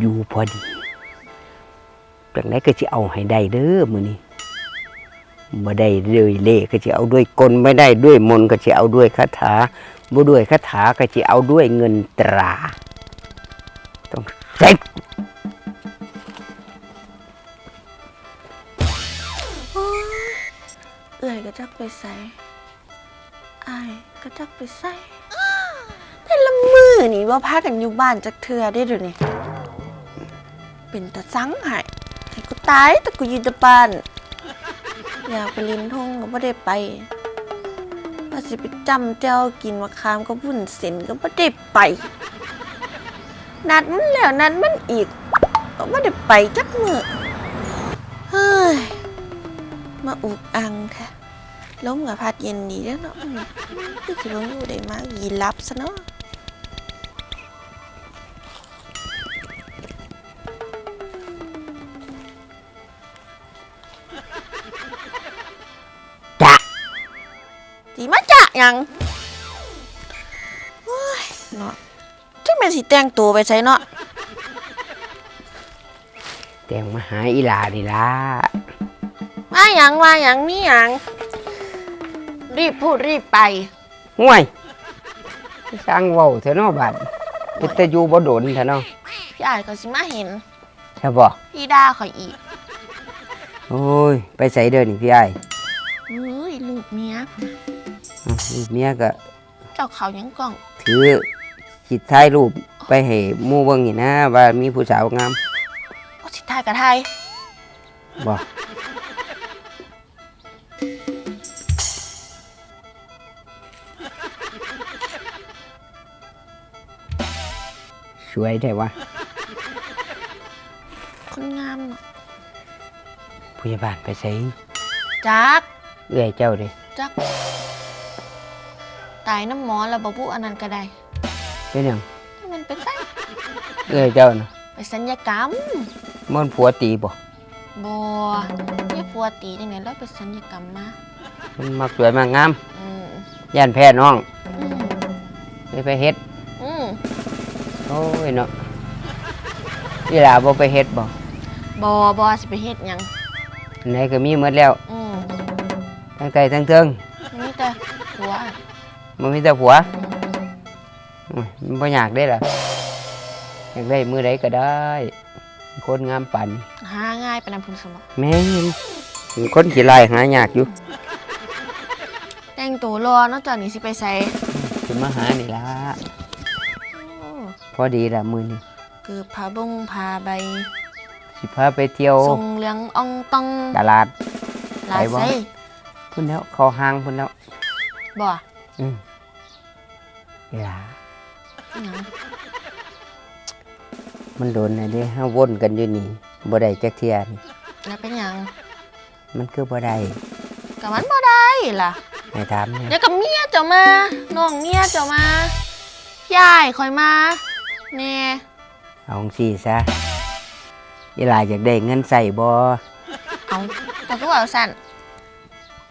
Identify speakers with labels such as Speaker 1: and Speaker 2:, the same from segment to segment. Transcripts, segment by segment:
Speaker 1: อยู่พอดีจากไหนก็จะเอาให้ได้เด้อมือนี้บ่ได้ด้วยเล่ห์ก็จะเอาด้วยกลไม่ได้ด้วยมนต์ก็จะเอาด้วยคาถาบ่ด้วยคาถาก็จะเอาด้วยเงินตรา ต้องเซ็ต
Speaker 2: เอื่อยก็จักไปใส่อายก็จักไปใส่แต่ละมือนี่ว่าพากันอยู่บ้านจักเทือได้เดูนี่ เป็นตาซังใหายให้กูตายแต่กูอยืนต่บ้านอยากไปลินทงก็ไม่ได้ไปว่าสิไปจำเจ้ากินมะขามก็วุ่นเส้นก็ไม่ได้ไป นัดมันแล้วนัดมันอีกก็ไม่ได้ไปจักมือเฮ้ยมาอุกอังแท้ล้มกับพัดเย็นดีแล้วเนาะคือสิบ่อยู่ได้มากยีรับซะเนาะ สิมาจะหยังโอ้ยเนาะจังแม่นสิแต่งตัวไปใส่เนาะ
Speaker 1: แต่งมาหาอีหลานี่ล่ะ
Speaker 2: ว่าหยังว่าหยังมีหยังรีบพูดรีบไป
Speaker 1: ห่วยสร้างเว้าเถอะเนาะบาดเป็นตะอยู่บ่โดนเถอะเนาะ
Speaker 2: พี่อายก็สิมาเห็น
Speaker 1: ใช่บ่
Speaker 2: พี่ด่าข่อยอีก
Speaker 1: โอ้ย ไปใส่เด้อนี่พี่ไอ้าย
Speaker 2: เอ้ยลูกเมีย
Speaker 1: อ้าวลูกเมียก็
Speaker 2: เจ้าเขายังกล่อง
Speaker 1: ถือจิตท้ายรูปไปให้หมู่เบิ่งนี่นะว่ามีผู้สาวงาม
Speaker 2: โอ้สิทายกับไทย
Speaker 1: บ่สวยได้วะ
Speaker 2: คนงามเนาะ
Speaker 1: พยาบาลไปใส่
Speaker 2: จัก
Speaker 1: เอื้อยเจ้าเด้
Speaker 2: จัก ตายน้ำหมอแล้วบ่พูอันนั้นก็ได้
Speaker 1: เป็นหยัง
Speaker 2: มันไปใส่
Speaker 1: เอื้อยเจ้าน่ะ
Speaker 2: ไปสัญญกรรม
Speaker 1: มันผัวตีบ่
Speaker 2: บ่เนี่ยปัวตีจังไดแล้วไปสัญญกรรมมา
Speaker 1: มันมักสวยมากงาม
Speaker 2: อืม
Speaker 1: ย่านแพ้น้อง
Speaker 2: อืม
Speaker 1: ไม่ไปเฮ็ด
Speaker 2: อืม
Speaker 1: โอ้ยเนาะอีหลาบ่ไปเฮ็ดบ่
Speaker 2: บ่บ่สิไปเฮ็ดหยัง
Speaker 1: อันไหนก็มีหมดแล้ว
Speaker 2: อืม
Speaker 1: ทั้งไตทั้งเทิง
Speaker 2: มีแต่ผัว
Speaker 1: มันมีแต่ผัว
Speaker 2: อืม
Speaker 1: โอ้ยมันบ่อยากได้ล่ะอยากได้มือใดก็ได้ คนงามปัน
Speaker 2: หาง่ายปานนั้นพุ่นสมบ่
Speaker 1: แม่นคนขี้ลายหายากอยู่
Speaker 2: แต่งตัวรอเนาะจ้ะนี่สิไปใส่
Speaker 1: สิมาหานี่ล่ะ
Speaker 2: โอ้
Speaker 1: พอดีล่ะมื้อนี้
Speaker 2: เกือบผ้าบงผ้าใบ
Speaker 1: สิพาไปเที่ยว
Speaker 2: ทรงเหลืองอ่องตอง
Speaker 1: ตลาด
Speaker 2: ลาย
Speaker 1: ไปบ่
Speaker 2: ใส่
Speaker 1: พุ่นแล้วเข้าห้างพุ่นแล้ว
Speaker 2: บ่
Speaker 1: อืมอี หลา
Speaker 2: หยัง
Speaker 1: มันโดนอันนี้เฮาวนกันอยู่นี่บ่ได้จักเที่ยนี่
Speaker 2: แล้วเป็นหยัง
Speaker 1: มันคือบ่ได้
Speaker 2: ก็มันบ่ได้ล่ะ
Speaker 1: ให้ถามเนี่ย
Speaker 2: เดี๋ยวกับเมียเจ้ามาน้องเมียเจ้ามาพี่อ้ายคอยมาแน่
Speaker 1: เอาจังซี่ซะอีหลาอยากได้เงินใส่บ่
Speaker 2: เอาแต่ก็ว่าสั่น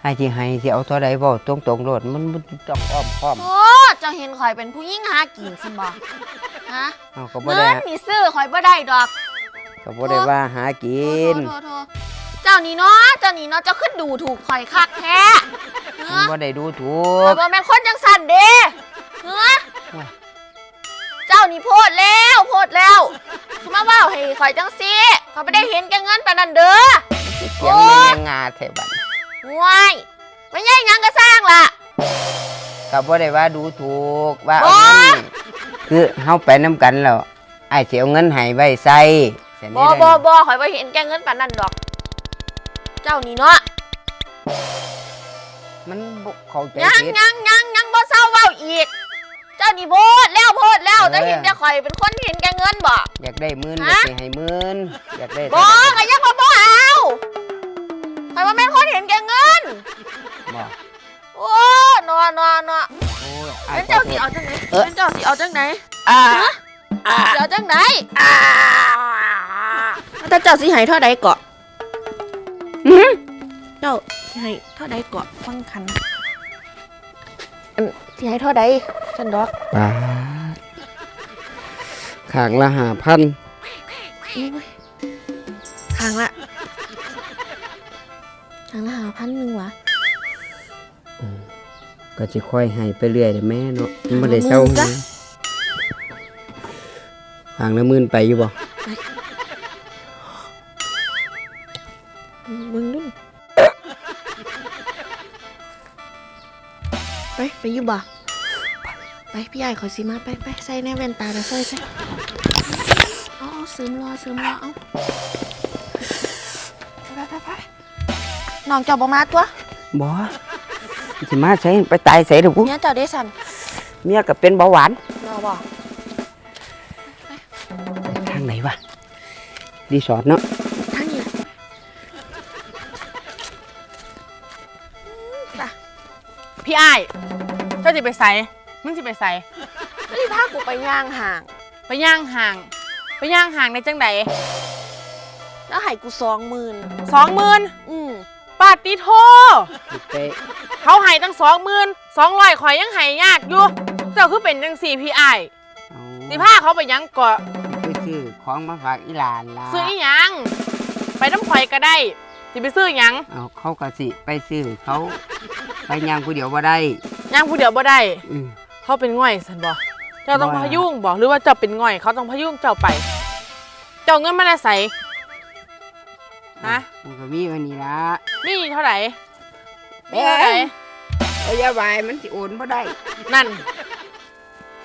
Speaker 1: ให้ที่ให้สิเอาเท่าใดบ่ตรงๆโลดมันมันต้องอ้อมค้อม
Speaker 2: โอ้เจ้าเห็นคอยเป็นผู้หญิงหากินซั่นบ่ฮะ
Speaker 1: เอาก็บ่
Speaker 2: เงิ
Speaker 1: ได้
Speaker 2: นนี่ซื้อคอยบ่ได้ดอก
Speaker 1: ก็บ่ได้ว่าหากิน
Speaker 2: โทษโทษโทษเจ้านี่เนาะเจ้านี่เนาะเจ้าขึ้นดูถูกคอยคักแท้เฮ้
Speaker 1: มัน
Speaker 2: อ
Speaker 1: บ่ได้ดูถู
Speaker 2: คอกยบ่แม่นคนจังสั่นเด้เฮ้อ
Speaker 1: ว้าย
Speaker 2: เจ้านี่โพดแล้วโพดแล้วคือมาเว่าให้คอยจังซี่เขาไม่ได้เห็นแกเงินปานนั้นเด้อ
Speaker 1: เสียงมันยังงาแท้บัด
Speaker 2: ว้ายไม่ใช่หยังก็สร้างล่ะ
Speaker 1: ก็บ่ได้ว่าดูถูกว่า
Speaker 2: โอ๊
Speaker 1: เอา
Speaker 2: ย
Speaker 1: เงินคือเฮาไปนํกันแล้วอ้ายสิเอาเงินให้ไว้ใส่แค่
Speaker 2: บ
Speaker 1: นี้
Speaker 2: อ
Speaker 1: ได้
Speaker 2: บอบอข่อยบ่เห็นแกเงินปานนั้นดอก เจ้านี่เนาะ
Speaker 1: มันบ่เข้าใจ
Speaker 2: ยัง
Speaker 1: ผิด
Speaker 2: ยังยังยังบ่เศร้าเว้าอีก เจ้านี่โพดแล้วโพดแล้วแต่เห็นแต่ข่อยเป็นคนเห็นแกเงินบ่
Speaker 1: อยากได้หมื่น
Speaker 2: ฮะ
Speaker 1: ก็สิให้หมื่นอยากได้
Speaker 2: บ่ก็ยังบ่บ่เอาข่ อยบ่แม่นคนเห็นแกเงิน
Speaker 1: บ่
Speaker 2: โอ้นอเนอเนอ
Speaker 1: โอ้ยอ้าย
Speaker 2: เป็น
Speaker 1: ขอ
Speaker 2: เจ้า
Speaker 1: โท
Speaker 2: สิ
Speaker 1: ษ
Speaker 2: เอาจังไหน
Speaker 1: เอ๊ะ
Speaker 2: เป็นเจ้าสิเอาจังไหน
Speaker 1: อ่า
Speaker 2: ฮะสิเอาจังไหนถ้าเจ้าสิให้เท่าใดเกาะ
Speaker 1: หือ
Speaker 2: เจ้าสิให้เท่าใดเกาะฟังคันอันสิให้เท่าใดฉันดอก
Speaker 1: บาทขางละหาพัน
Speaker 2: อุ้ย งละหาพันหนึ่งวะ
Speaker 1: ก็จะค่อยให้ไปเรื่อยเด้อแม่เนาะมันบ่ได้เศร้า
Speaker 2: จ้ะ
Speaker 1: ห่างละหมื่นไปอยู่บ่
Speaker 2: มึงนุ่นไปไปอยู่บ่ไปพี่ใหญ่ขอสิมาไปไปใส่แน่แว่นตาแล้วใส่ใส่เอาเอาซึมรอซึมรอเอาไปไปไป น้องเจ้าบ่มาตัว
Speaker 1: บ่สิมาใส่ไปตายใส่เด้อพุ
Speaker 2: เนี่ยเจ้าได้สัน
Speaker 1: เมียก็เป็นเบาหวาน
Speaker 2: รอบ่
Speaker 1: ทางไหนวะรีสอร์ทเนาะ
Speaker 2: ทั้งนี้ล่ะ
Speaker 3: พี่อ้ายเจ้าจะไปใส่มึงจะไปใส่
Speaker 2: ไม่ได้พากูไปย่างห่าง
Speaker 3: ไปย่างห่าง ไปย่างห่างในจังใด
Speaker 2: แล้วให้กูสองหมื่น
Speaker 3: สองหมื่น
Speaker 2: อืม
Speaker 3: ปาติโท
Speaker 1: ไป
Speaker 3: เขาให้ตั้งสองหมื่นสองร้อยข่อยยังให้ยากอยู่ เจ้าคือเป็นจังสี่พี่อ้าย
Speaker 1: เอา
Speaker 3: สิพาเขาไปหยังเกาะ
Speaker 1: ไปซื้อของมาฝากอีหลานล่ะ
Speaker 3: ซื้ออีหยัง ไปน้ำข่อยก็ได้ สิไปซื้อหยัง
Speaker 1: เอาเขาก็สิไปซื้อเขาไปย่างผู้เดียวบ่ได้
Speaker 3: ย่างผู้เดียวบ่ได้
Speaker 1: อือ
Speaker 3: เขาเป็นง่อยสันบ่เจ้าต้อง
Speaker 1: ง่อย
Speaker 3: พ
Speaker 1: อะ
Speaker 3: ยุงบ่หรือว่าเจ้าเป็นง่อย เขาต้องพยุงเจ้าไป เจ้าเงินมาได้ใส่ ฮะ
Speaker 1: มันก็มีวันนี้ละ
Speaker 3: มีเท่าไหร่มี
Speaker 1: เอ้
Speaker 3: เท่าไหร่
Speaker 1: ยเอาอยาบายมันสิโอนบ่ได้
Speaker 3: นั่น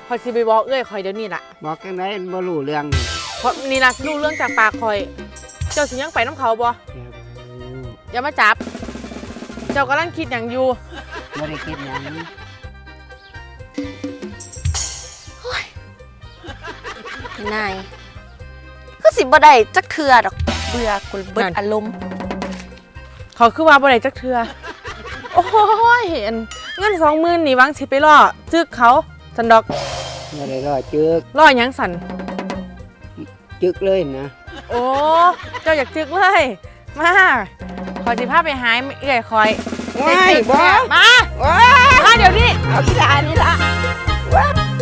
Speaker 3: คอยสิไปบอกเอ้ยคอยเดี๋ยวนี้ล่ะ
Speaker 1: บอกจังไดมันบ่รู้เรื่องนี่
Speaker 3: เพราะนี่ล่ะสิรู้เรื่องจากปากคอย เจ้าสิยังไปน้ำเขาบ่อย่ามาจับ เจ้ากำลังคิดอย่างอยู่
Speaker 1: บ่ได้คิดหยัง
Speaker 2: นายก็สิบ่ได้จักเทือดอก เบื่อกูเบิดอารมณ์
Speaker 3: เขาคือว่าบ่ได้จักเทือโอ้ยเห็นเงินสองหมื่นนี่หวังสิไปล่อจึกเขาสันดอก
Speaker 1: บ่ได้รอจึก
Speaker 3: ล่อหยังสัน
Speaker 1: จึกเลยนะ
Speaker 3: โอ้เจ้าอยากจึกเลย มาขอสิพาไปหายเอื่อยคอย
Speaker 1: ว้ายบ่
Speaker 3: มา
Speaker 1: ว้า
Speaker 3: มาเดี๋ยวนี้
Speaker 1: เอาอีหลานนี่ล่ะว้า